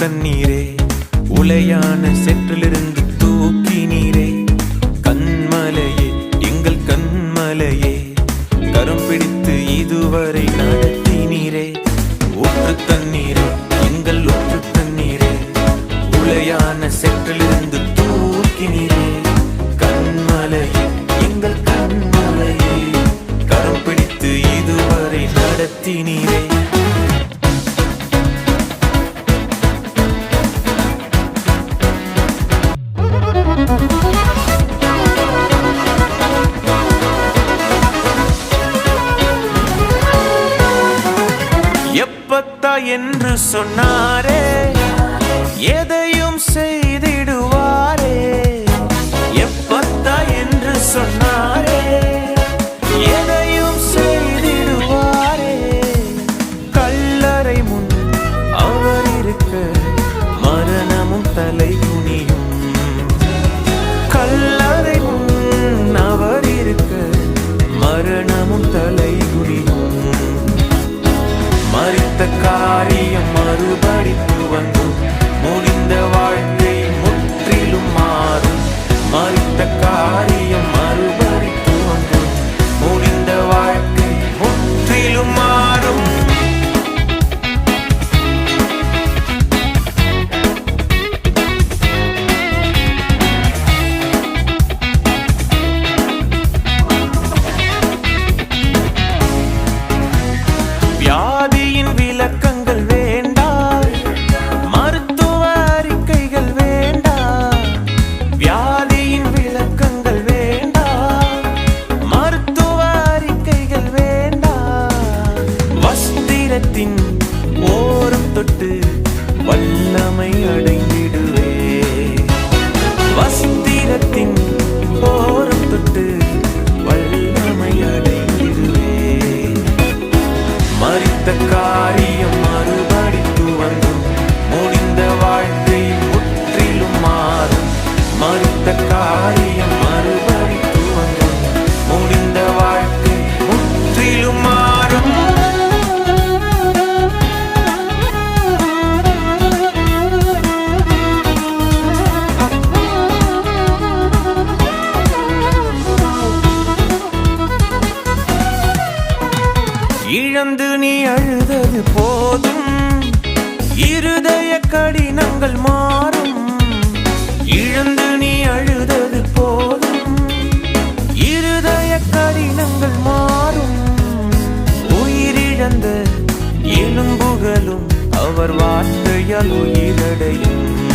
தண்ணீரே உலையான செற்றிலிருந்து தூக்கி நீரே. கண்மலையே எங்கள் கண்மலையே கரம் பிடித்து இதுவரை நடத்தி நீரே. ஒற்று தண்ணீரே எங்கள் ஒற்று தண்ணீரே. உலையான செற்றிலிருந்து தூக்கி நீரே. கண்மலையே எங்கள் கண்மலையே கரம் பிடித்து இதுவரை நடத்தி நீரே. எப்பத்தா என்று சொன்னாரே? எதையும் செய் தொட்டு வல்லமை அடை இழந்து நீ அழுதது போதும். இருதய கடினங்கள் மாறும். இழந்து நீ அழுதது போதும். இருதய கடினங்கள் மாறும். உயிரிழந்த எலும்புகளும் அவர் வார்த்தையால் உயிரடையும்.